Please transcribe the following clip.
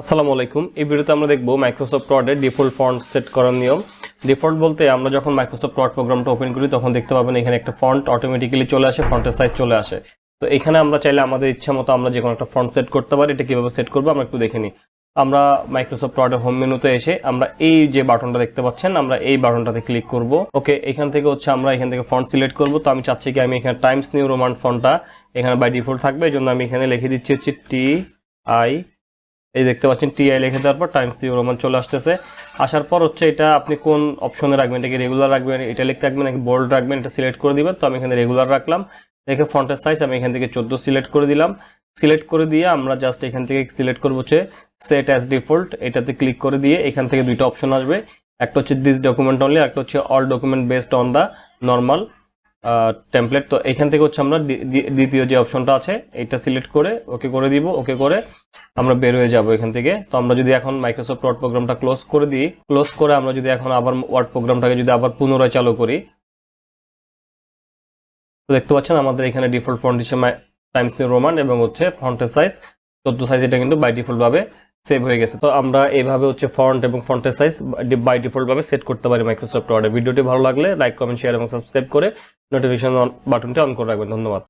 আসসালামু আলাইকুম। এই ভিডিওতে আমরা দেখব মাইক্রোসফট ওয়ার্ডের ডিফল্ট ফন্ট সেট করার নিয়ম। ডিফল্ট বলতে আমরা যখন মাইক্রোসফট ওয়ার্ড প্রোগ্রামটা ওপেন করি, তখন দেখতে পাবেন এখানে একটা ফন্ট অটোমেটিক্যালি চলে আসে, ফন্টের সাইজ চলে আসে। তো এখানে আমরা চাইলে আমাদের ইচ্ছা মতো আমরা যে কোনো একটা ফন্ট সেট করতে পারি। এটা কীভাবে সেট করব আমরা একটু দেখে নিই। আমরা মাইক্রোসফট ওয়ার্ডের হোম মেনুতে এসে আমরা এই যে বাটনটা দেখতে পাচ্ছেন, আমরা এই বাটনটাতে ক্লিক করব। ওকে, এখান থেকে হচ্ছে আমরা এখান থেকে ফন্ট সিলেক্ট করব। তো আমি চাচ্ছি কি আমি এখানে টাইমস নিউ রোমান ফন্টটা এখানে বাই ডিফল্ট থাকবে। এই জন্য আমি এখানে লিখে দিচ্ছি হচ্ছে টি আই এই দেখতে পাচ্ছেন টিআই লিখে দেওয়ার পর টাইমস দিয়ে রোমান চলে আসতেছে। আসার পর হচ্ছে এটা আপনি কোন অপশনে রাখবেন? এটাকে রেগুলার রাখবেন, এটা লিখতে রাখবেন নাকি বোল্ড রাখবেন, এটা সিলেক্ট করে দিবেন। তো আমি এখানে রেগুলার রাখলাম। দেখে ফন্টের সাইজ আমি এখান থেকে চোদ্দ সিলেক্ট করে দিলাম। সিলেক্ট করে দিয়ে আমরা জাস্ট এখান থেকে সিলেক্ট করব হচ্ছে সেট অ্যাজ ডিফল্ট এটাতে ক্লিক করে দিয়ে এখান থেকে দুইটা অপশন আসবে। একটা হচ্ছে দিস ডকুমেন্ট অনলি একটা হচ্ছে all document based on the normal template তো এখান থেকে হচ্ছে আমরা দ্বি- দ্বি- দ্বিতীয় যে অপশনটা আছে, এটা সিলেক্ট করে ওকে করে দিব, ওকে করে আমরা বের হয়ে যাব এখান থেকে। তো আমরা যদি এখন মাইক্রোসফট ওয়ার্ড প্রোগ্রামটা ক্লোজ করে দিই ক্লোজ করে আমরা যদি এখন আবার ওয়ার্ড প্রোগ্রামটাকে যদি আবার পুনরায় চালু করি, তো দেখতে পাচ্ছেন আমাদের এখানে ডিফল্ট ফন্ট হিসেবে টাইমস নিউ রোমান এবং হচ্ছে ফন্টের সাইজ চোদ্দ সাইজ এটা কিন্তু বাই ডিফল্ট ভাবে সেভ হয়ে গেছে। তো আমরা এইভাবে হচ্ছে ফন্ট এবং ফন্টের সাইজ বাই ডিফল্ট ভাবে সেট করতে পারি মাইক্রোসফট ওয়ার্ডে ভিডিওটি ভালো লাগলে লাইক কমেন্ট শেয়ার এবং সাবস্ক্রাইব করে নোটিফিকেশন বাটনটি অন করে রাখবেন। ধন্যবাদ।